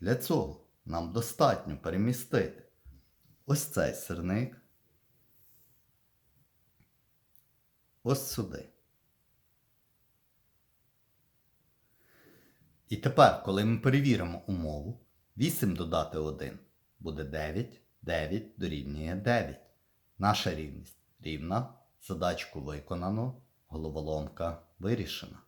Для цього нам достатньо перемістити ось цей сирник ось сюди. І тепер, коли ми перевіримо умову, 8 додати 1 буде 9, 9 дорівнює 9. Наша рівність рівна, задачку виконано, головоломка вирішена.